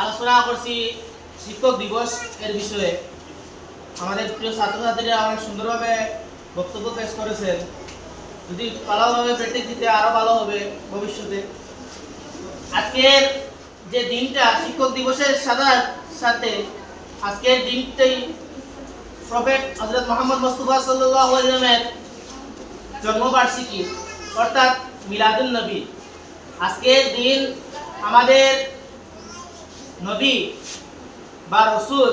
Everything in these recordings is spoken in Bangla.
আলোচনা করছি শিক্ষক দিবস এর বিষয়ে। আমাদের প্রিয় ছাত্রছাত্রীরা অনেক সুন্দরভাবে বক্তব্য পেশ করেছেন। যদি ভালোভাবে প্র্যাকটিস দিতে আরও ভালো হবে ভবিষ্যতে। আজকের যে দিনটা শিক্ষক দিবসের সাথে সাথে, আজকের দিনটাই প্রফেট হজরত মোহাম্মদ মুস্তফা সাল্লাহ আলমের জন্মবার্ষিকী, অর্থাৎ মিলাদুল নবী। আজকের দিন আমাদের নবী বা রসুল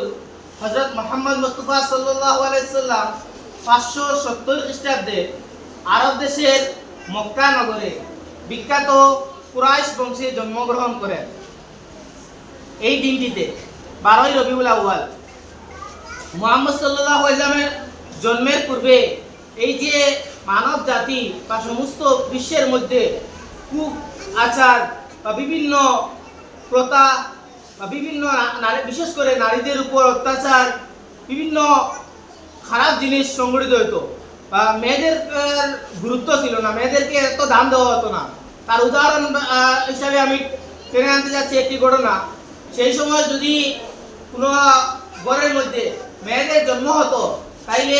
হজরত মোহাম্মদ মুস্তফা আলাইসাল্লাম পাঁচশো সত্তর খ্রিস্টাব্দে আরব দেশের মক্কা নগরে বিখ্যাত কুরাইশ বংশে জন্মগ্রহণ করেন। এই দিনটিতে বারোই রবিউল আউয়াল মোহাম্মদ সাল্লাহ ইসলামের জন্মের পূর্বে এই যে মানব জাতি বা সমস্ত বিশ্বের মধ্যে কূপ, আচার বা বিভিন্ন প্রথা বা বিভিন্ন নারী, বিশেষ করে নারীদের উপর অত্যাচার, বিভিন্ন খারাপ জিনিস সংগঠিত হতো বা মেয়েদের গুরুত্ব ছিল না, মেয়েদেরকে এত দাম দেওয়া হতো না। তার উদাহরণ হিসাবে আমি টেনে আনতে যাচ্ছি একটি ঘটনা। সেই সময় যদি কোনো ঘরের মধ্যে মেয়েদের জন্ম হতো, তাইলে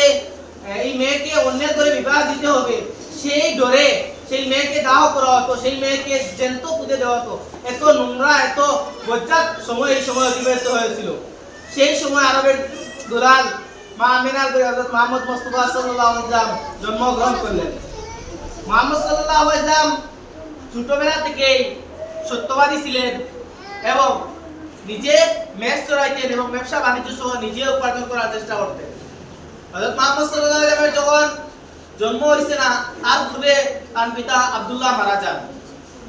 এই মেয়েকে অন্যের করে বিবাহ দিতে হবে। সেই ডরে সেই মেয়েকে দাহ করা হতো সেই মেয়েকে জ্যান্ত পুঁতে দেওয়া হতো এত নোংরা, এত বজ্জাত সময় এই সময় অতিবাহিত হয়েছিল। সেই সময় আরবের দুলাল মা আমিনার করে হযরত মোহাম্মদ মুস্তাফা সাল্লাল্লাহু আলাইহি জন্মগ্রহণ করলেন। মোহাম্মদ সাল্লাল্লাহু আলাইহি ওয়াসাল্লাম ছোটবেলা থেকেই সত্যবাদী ছিলেন এবং নিজে ম্যাচ চড়াইতেন এবং ব্যবসা বাণিজ্য সহ নিজে উপার্জন করার চেষ্টা করতেন। হযরত মোহাম্মদ আলাইহি যখন জন্ম হয়েছে না তার পূর্বে তার পিতা আব্দুল্লাহ মারা যান।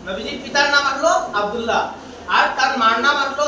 নবীজির পিতার নাম আসলো আবদুল্লাহ। আর তার মার নাম আসলো